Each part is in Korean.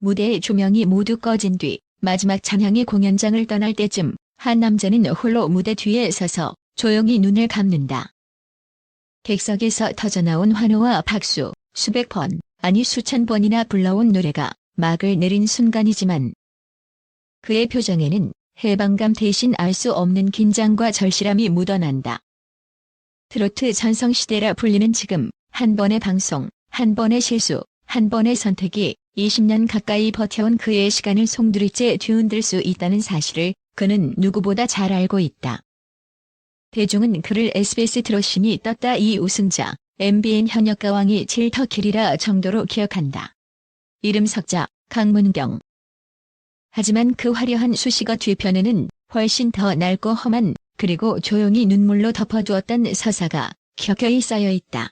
무대의 조명이 모두 꺼진 뒤 마지막 찬양이 공연장을 떠날 때쯤 한 남자는 홀로 무대 뒤에 서서 조용히 눈을 감는다. 객석에서 터져나온 환호와 박수, 수백 번, 아니 수천 번이나 불러온 노래가 막을 내린 순간이지만 그의 표정에는 해방감 대신 알 수 없는 긴장과 절실함이 묻어난다. 트로트 전성시대라 불리는 지금 한 번의 방송, 한 번의 실수, 한 번의 선택이 20년 가까이 버텨온 그의 시간을 송두리째 뒤흔들 수 있다는 사실을 그는 누구보다 잘 알고 있다. 대중은 그를 SBS 트롯신이 떴다 이 우승자, MBN 현역가왕이 질터길이라 정도로 기억한다. 이름 석자, 강문경. 하지만 그 화려한 수식어 뒤편에는 훨씬 더 낡고 험한 그리고 조용히 눈물로 덮어두었던 서사가 켜켜이 쌓여 있다.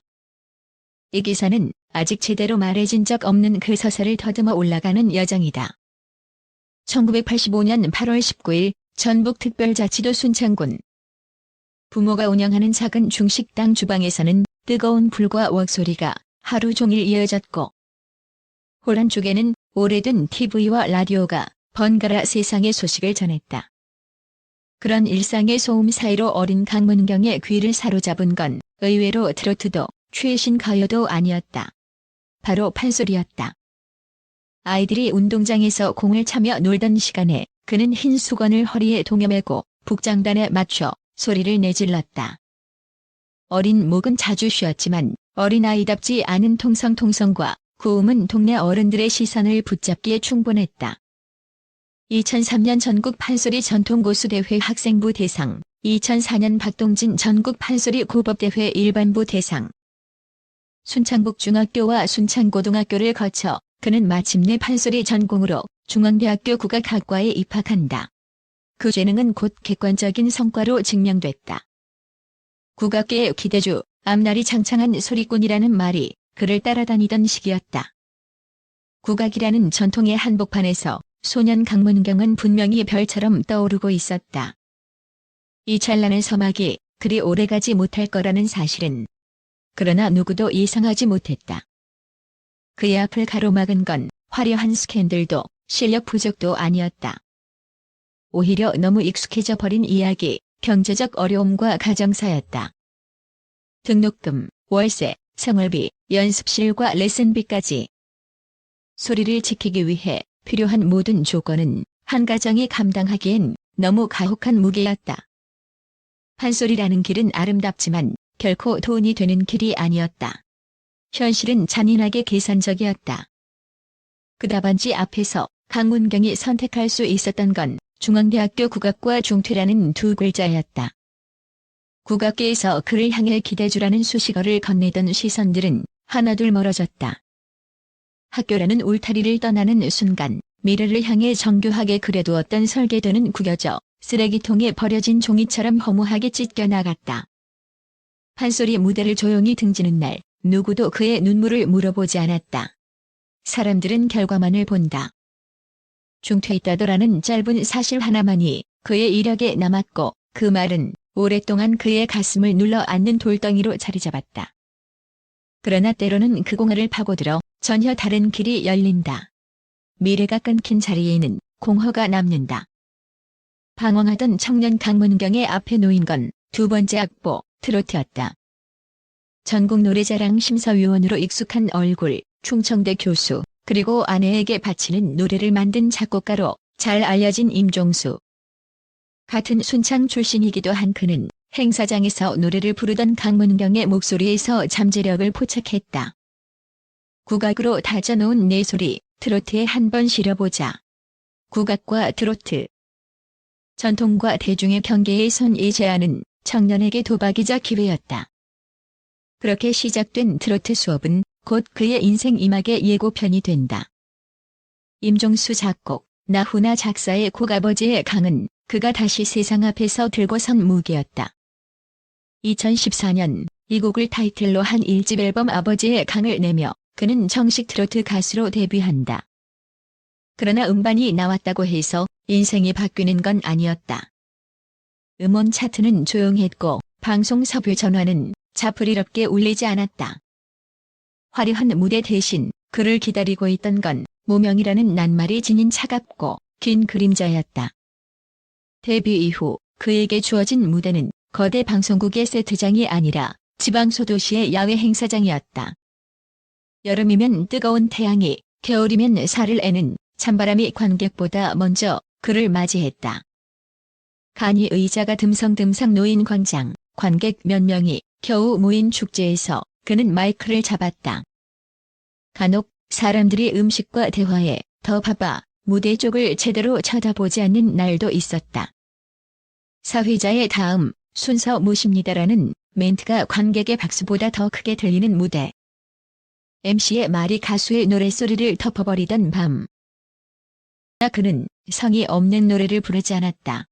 이 기사는 아직 제대로 말해진 적 없는 그 서사를 더듬어 올라가는 여정이다. 1985년 8월 19일 전북특별자치도 순창군 부모가 운영하는 작은 중식당 주방에서는 뜨거운 불과 웍소리가 하루 종일 이어졌고 호란 쪽에는 오래된 TV와 라디오가 번갈아 세상의 소식을 전했다. 그런 일상의 소음 사이로 어린 강문경의 귀를 사로잡은 건 의외로 트로트도 최신 가요도 아니었다. 바로 판소리였다. 아이들이 운동장에서 공을 차며 놀던 시간에 그는 흰 수건을 허리에 동여매고 북장단에 맞춰 소리를 내질렀다. 어린 목은 자주 쉬었지만 어린아이답지 않은 통성통성과 고음은 동네 어른들의 시선을 붙잡기에 충분했다. 2003년 전국 판소리 전통고수대회 학생부 대상, 2004년 박동진 전국 판소리 고법대회 일반부 대상. 순창북 중학교와 순창고등학교를 거쳐 그는 마침내 판소리 전공으로 중앙대학교 국악학과에 입학한다. 그 재능은 곧 객관적인 성과로 증명됐다. 국악계의 기대주, 앞날이 창창한 소리꾼이라는 말이 그를 따라다니던 시기였다. 국악이라는 전통의 한복판에서 소년 강문경은 분명히 별처럼 떠오르고 있었다. 이 찬란한 서막이 그리 오래가지 못할 거라는 사실은 그러나 누구도 예상하지 못했다. 그의 앞을 가로막은 건 화려한 스캔들도 실력 부족도 아니었다. 오히려 너무 익숙해져 버린 이야기, 경제적 어려움과 가정사였다. 등록금, 월세, 생활비, 연습실과 레슨비까지 소리를 지키기 위해 필요한 모든 조건은 한 가정이 감당하기엔 너무 가혹한 무게였다. 판소리라는 길은 아름답지만 결코 돈이 되는 길이 아니었다. 현실은 잔인하게 계산적이었다. 그 답안지 앞에서 강문경이 선택할 수 있었던 건 중앙대학교 국악과 중퇴라는 두 글자였다. 국악계에서 그를 향해 기대주라는 수식어를 건네던 시선들은 하나둘 멀어졌다. 학교라는 울타리를 떠나는 순간 미래를 향해 정교하게 그려두었던 설계도는 구겨져 쓰레기통에 버려진 종이처럼 허무하게 찢겨나갔다. 판소리 무대를 조용히 등지는 날 누구도 그의 눈물을 물어보지 않았다. 사람들은 결과만을 본다. 중퇴했다더라는 짧은 사실 하나만이 그의 이력에 남았고 그 말은 오랫동안 그의 가슴을 눌러 앉는 돌덩이로 자리 잡았다. 그러나 때로는 그 공허를 파고들어 전혀 다른 길이 열린다. 미래가 끊긴 자리에는 공허가 남는다. 방황하던 청년 강문경의 앞에 놓인 건 두 번째 악보, 트로트였다. 전국 노래자랑 심사위원으로 익숙한 얼굴, 충청대 교수, 그리고 아내에게 바치는 노래를 만든 작곡가로 잘 알려진 임종수. 같은 순창 출신이기도 한 그는 행사장에서 노래를 부르던 강문경의 목소리에서 잠재력을 포착했다. 국악으로 다져놓은 내 소리, 트로트에 한번 실어보자. 국악과 트로트. 전통과 대중의 경계에 선이 제안은 청년에게 도박이자 기회였다. 그렇게 시작된 트로트 수업은 곧 그의 인생 이막의 예고편이 된다. 임종수 작곡, 나훈아 작사의 곡아버지의 강은 그가 다시 세상 앞에서 들고 선 무기였다. 2014년 이 곡을 타이틀로 한 1집 앨범 아버지의 강을 내며 그는 정식 트로트 가수로 데뷔한다. 그러나 음반이 나왔다고 해서 인생이 바뀌는 건 아니었다. 음원 차트는 조용했고 방송 섭외 전화는 자풀이럽게 울리지 않았다. 화려한 무대 대신 그를 기다리고 있던 건 무명이라는 낱말이 지닌 차갑고 긴 그림자였다. 데뷔 이후 그에게 주어진 무대는 거대 방송국의 세트장이 아니라 지방 소도시의 야외 행사장이었다. 여름이면 뜨거운 태양이, 겨울이면 살을 애는 찬바람이 관객보다 먼저 그를 맞이했다. 간이 의자가 듬성듬성 놓인 광장, 관객 몇 명이 겨우 모인 축제에서 그는 마이크를 잡았다. 간혹 사람들이 음식과 대화에 더 바빠 무대 쪽을 제대로 쳐다보지 않는 날도 있었다. 사회자의 다음 순서 모십니다라는 멘트가 관객의 박수보다 더 크게 들리는 무대. MC의 말이 가수의 노랫소리를 덮어버리던 밤. 그는 성이 없는 노래를 부르지 않았다.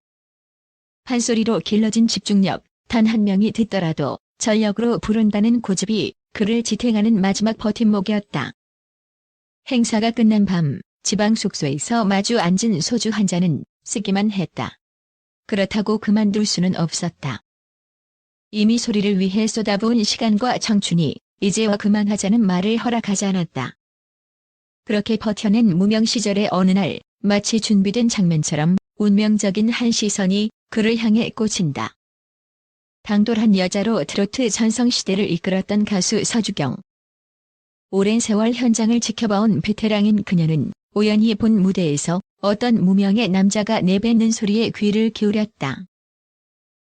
판소리로 길러진 집중력, 단 한 명이 듣더라도 전력으로 부른다는 고집이 그를 지탱하는 마지막 버팀목이었다. 행사가 끝난 밤, 지방 숙소에서 마주 앉은 소주 한 잔은 쓰기만 했다. 그렇다고 그만둘 수는 없었다. 이미 소리를 위해 쏟아부은 시간과 청춘이 이제와 그만하자는 말을 허락하지 않았다. 그렇게 버텨낸 무명 시절의 어느 날 마치 준비된 장면처럼 운명적인 한 시선이 그를 향해 꽂힌다. 당돌한 여자로 트로트 전성시대를 이끌었던 가수 서주경. 오랜 세월 현장을 지켜봐온 베테랑인 그녀는 우연히 본 무대에서 어떤 무명의 남자가 내뱉는 소리에 귀를 기울였다.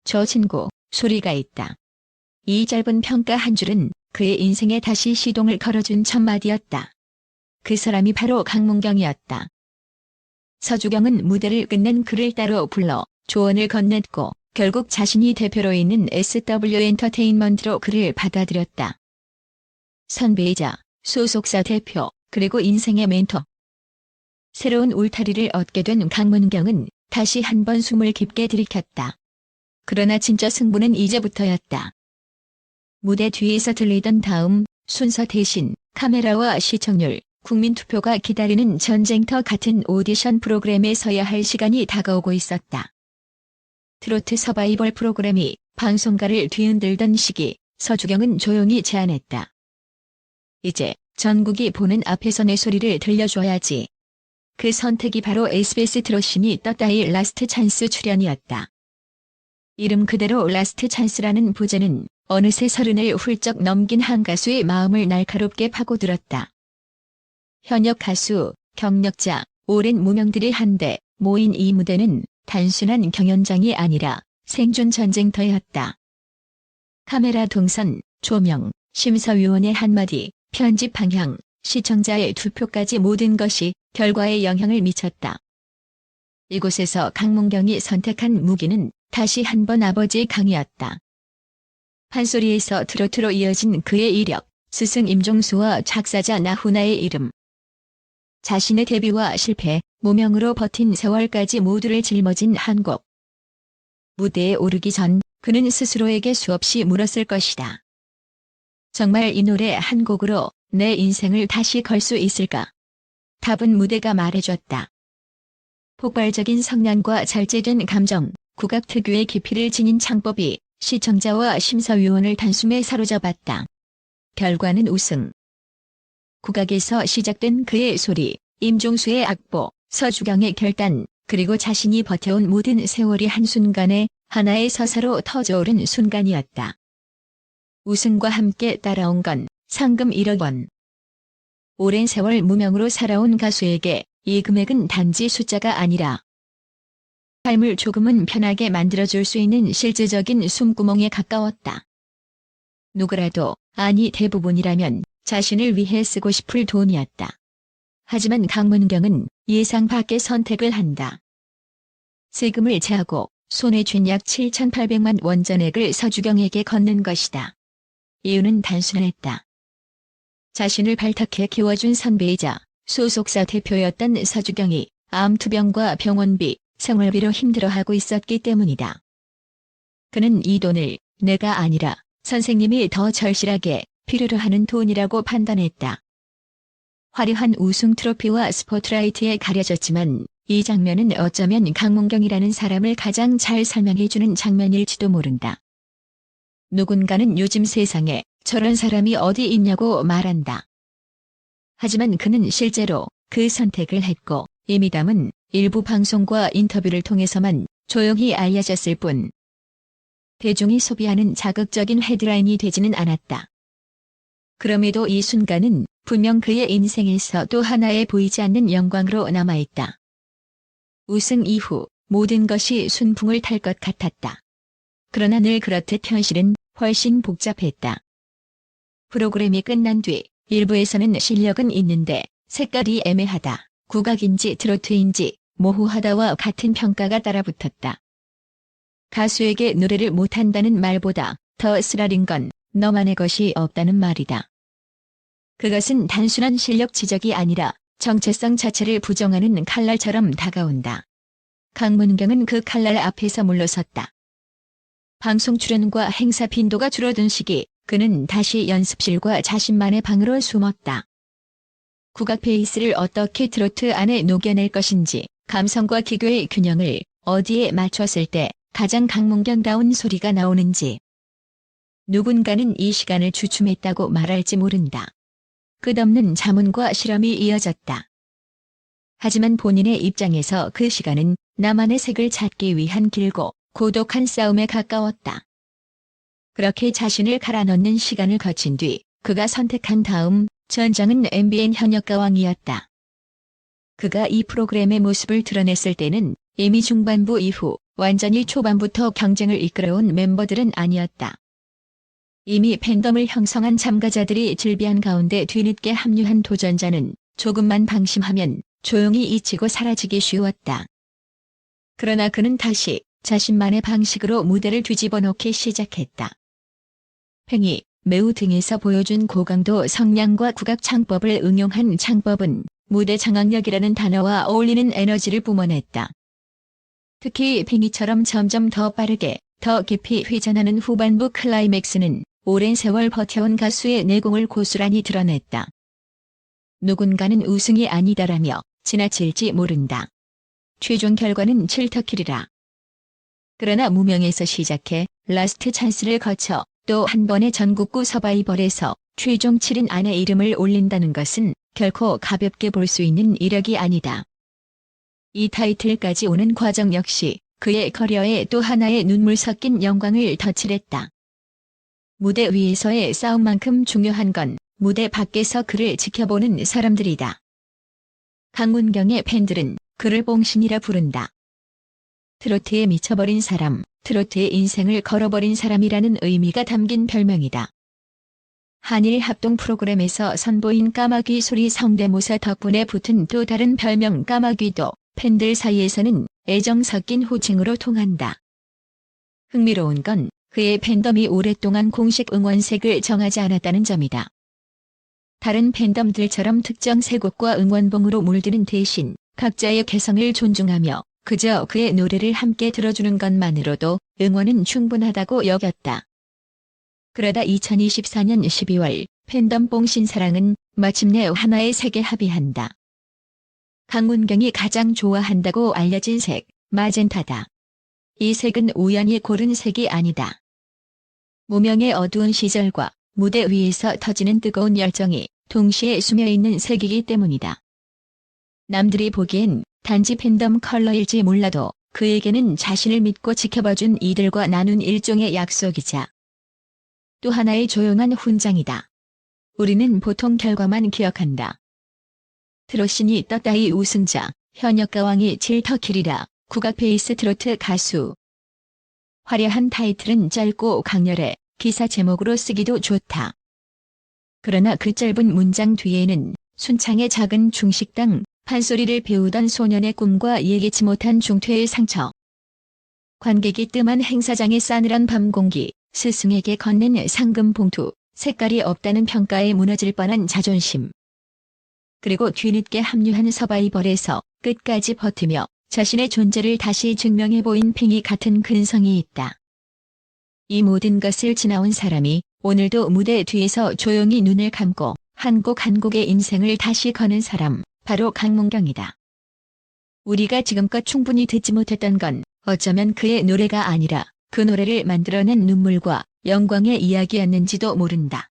저 친구, 소리가 있다. 이 짧은 평가 한 줄은 그의 인생에 다시 시동을 걸어준 첫마디였다. 그 사람이 바로 강문경이었다. 서주경은 무대를 끝낸 그를 따로 불러 조언을 건넸고 결국 자신이 대표로 있는 SW 엔터테인먼트로 그를 받아들였다. 선배이자 소속사 대표 그리고 인생의 멘토. 새로운 울타리를 얻게 된 강문경은 다시 한 번 숨을 깊게 들이켰다. 그러나 진짜 승부는 이제부터였다. 무대 뒤에서 들리던 다음 순서 대신 카메라와 시청률, 국민투표가 기다리는 전쟁터 같은 오디션 프로그램에 서야 할 시간이 다가오고 있었다. 트로트 서바이벌 프로그램이 방송가를 뒤흔들던 시기 서주경은 조용히 제안했다. 이제 전국이 보는 앞에서 내 소리를 들려줘야지. 그 선택이 바로 SBS 트롯신이 떴다의 라스트 찬스 출연이었다. 이름 그대로 라스트 찬스라는 부제는 어느새 서른을 훌쩍 넘긴 한 가수의 마음을 날카롭게 파고들었다. 현역 가수, 경력자, 오랜 무명들이 한데 모인 이 무대는 단순한 경연장이 아니라 생존 전쟁터였다. 카메라 동선, 조명, 심사위원의 한마디, 편집 방향, 시청자의 투표까지 모든 것이 결과에 영향을 미쳤다. 이곳에서 강문경이 선택한 무기는 다시 한 번 아버지의 강이었다. 판소리에서 트로트로 이어진 그의 이력, 스승 임종수와 작사자 나훈아의 이름. 자신의 데뷔와 실패, 무명으로 버틴 세월까지 모두를 짊어진 한 곡. 무대에 오르기 전 그는 스스로에게 수없이 물었을 것이다. 정말 이 노래 한 곡으로 내 인생을 다시 걸 수 있을까? 답은 무대가 말해줬다. 폭발적인 성량과 절제된 감정, 국악 특유의 깊이를 지닌 창법이 시청자와 심사위원을 단숨에 사로잡았다. 결과는 우승. 국악에서 시작된 그의 소리, 임종수의 악보, 서주경의 결단, 그리고 자신이 버텨온 모든 세월이 한순간에 하나의 서사로 터져오른 순간이었다. 우승과 함께 따라온 건 상금 1억 원. 오랜 세월 무명으로 살아온 가수에게 이 금액은 단지 숫자가 아니라 삶을 조금은 편하게 만들어줄 수 있는 실질적인 숨구멍에 가까웠다. 누구라도, 아니 대부분이라면 자신을 위해 쓰고 싶을 돈이었다. 하지만 강문경은 예상 밖의 선택을 한다. 세금을 제하고 손에 쥔 약 7,800만 원 전액을 서주경에게 건넨 것이다. 이유는 단순했다. 자신을 발탁해 키워준 선배이자 소속사 대표였던 서주경이 암투병과 병원비, 생활비로 힘들어하고 있었기 때문이다. 그는 이 돈을 내가 아니라 선생님이 더 절실하게 필요로 하는 돈이라고 판단했다. 화려한 우승 트로피와 스포트라이트에 가려졌지만 이 장면은 어쩌면 강문경이라는 사람을 가장 잘 설명해주는 장면일지도 모른다. 누군가는 요즘 세상에 저런 사람이 어디 있냐고 말한다. 하지만 그는 실제로 그 선택을 했고 이 미담은 일부 방송과 인터뷰를 통해서만 조용히 알려졌을 뿐 대중이 소비하는 자극적인 헤드라인이 되지는 않았다. 그럼에도 이 순간은 분명 그의 인생에서 또 하나의 보이지 않는 영광으로 남아있다. 우승 이후 모든 것이 순풍을 탈 것 같았다. 그러나 늘 그렇듯 현실은 훨씬 복잡했다. 프로그램이 끝난 뒤 일부에서는 실력은 있는데 색깔이 애매하다. 국악인지 트로트인지 모호하다와 같은 평가가 따라붙었다. 가수에게 노래를 못한다는 말보다 더 쓰라린 건 너만의 것이 없다는 말이다. 그것은 단순한 실력 지적이 아니라 정체성 자체를 부정하는 칼날처럼 다가온다. 강문경은 그 칼날 앞에서 물러섰다. 방송 출연과 행사 빈도가 줄어든 시기 그는 다시 연습실과 자신만의 방으로 숨었다. 국악 베이스를 어떻게 트로트 안에 녹여낼 것인지 감성과 기교의 균형을 어디에 맞췄을 때 가장 강문경다운 소리가 나오는지 누군가는 이 시간을 주춤했다고 말할지 모른다. 끝없는 자문과 실험이 이어졌다. 하지만 본인의 입장에서 그 시간은 나만의 색을 찾기 위한 길고 고독한 싸움에 가까웠다. 그렇게 자신을 갈아넣는 시간을 거친 뒤 그가 선택한 다음 전장은 MBN 현역 가왕이었다. 그가 이 프로그램의 모습을 드러냈을 때는 이미 중반부 이후 완전히 초반부터 경쟁을 이끌어온 멤버들은 아니었다. 이미 팬덤을 형성한 참가자들이 질비한 가운데 뒤늦게 합류한 도전자는 조금만 방심하면 조용히 잊히고 사라지기 쉬웠다. 그러나 그는 다시 자신만의 방식으로 무대를 뒤집어 놓기 시작했다. 팽이, 매우 등에서 보여준 고강도 성량과 국악 창법을 응용한 창법은 무대 장악력이라는 단어와 어울리는 에너지를 뿜어냈다. 특히 팽이처럼 점점 더 빠르게, 더 깊이 회전하는 후반부 클라이맥스는 오랜 세월 버텨온 가수의 내공을 고스란히 드러냈다. 누군가는 우승이 아니다라며 지나칠지 모른다. 최종 결과는 7터킬이라. 그러나 무명에서 시작해 라스트 찬스를 거쳐 또 한 번의 전국구 서바이벌에서 최종 7인 안에 이름을 올린다는 것은 결코 가볍게 볼 수 있는 이력이 아니다. 이 타이틀까지 오는 과정 역시 그의 커리어에 또 하나의 눈물 섞인 영광을 덧칠했다. 무대 위에서의 싸움만큼 중요한 건 무대 밖에서 그를 지켜보는 사람들이다. 강문경의 팬들은 그를 봉신이라 부른다. 트로트에 미쳐버린 사람, 트로트의 인생을 걸어버린 사람이라는 의미가 담긴 별명이다. 한일 합동 프로그램에서 선보인 까마귀 소리 성대모사 덕분에 붙은 또 다른 별명 까마귀도 팬들 사이에서는 애정 섞인 호칭으로 통한다. 흥미로운 건 그의 팬덤이 오랫동안 공식 응원색을 정하지 않았다는 점이다. 다른 팬덤들처럼 특정 색곡과 응원봉으로 물드는 대신 각자의 개성을 존중하며 그저 그의 노래를 함께 들어주는 것만으로도 응원은 충분하다고 여겼다. 그러다 2024년 12월 팬덤 뽕신 사랑은 마침내 하나의 색에 합의한다. 강문경이 가장 좋아한다고 알려진 색, 마젠타다. 이 색은 우연히 고른 색이 아니다. 무명의 어두운 시절과 무대 위에서 터지는 뜨거운 열정이 동시에 스며있는 색이기 때문이다. 남들이 보기엔 단지 팬덤 컬러일지 몰라도 그에게는 자신을 믿고 지켜봐준 이들과 나눈 일종의 약속이자 또 하나의 조용한 훈장이다. 우리는 보통 결과만 기억한다. 트로신이 떴다이 우승자, 현역 가왕이 7터킬이라 국악 베이스 트로트 가수. 화려한 타이틀은 짧고 강렬해 기사 제목으로 쓰기도 좋다. 그러나 그 짧은 문장 뒤에는 순창의 작은 중식당 판소리를 배우던 소년의 꿈과 예기치 못한 중퇴의 상처. 관객이 뜸한 행사장의 싸늘한 밤 공기, 스승에게 건넨 상금 봉투, 색깔이 없다는 평가에 무너질 뻔한 자존심. 그리고 뒤늦게 합류한 서바이벌에서 끝까지 버티며 자신의 존재를 다시 증명해 보인 팽이 같은 근성이 있다. 이 모든 것을 지나온 사람이 오늘도 무대 뒤에서 조용히 눈을 감고 한 곡 한 곡의 인생을 다시 거는 사람, 바로 강문경이다. 우리가 지금껏 충분히 듣지 못했던 건 어쩌면 그의 노래가 아니라 그 노래를 만들어낸 눈물과 영광의 이야기였는지도 모른다.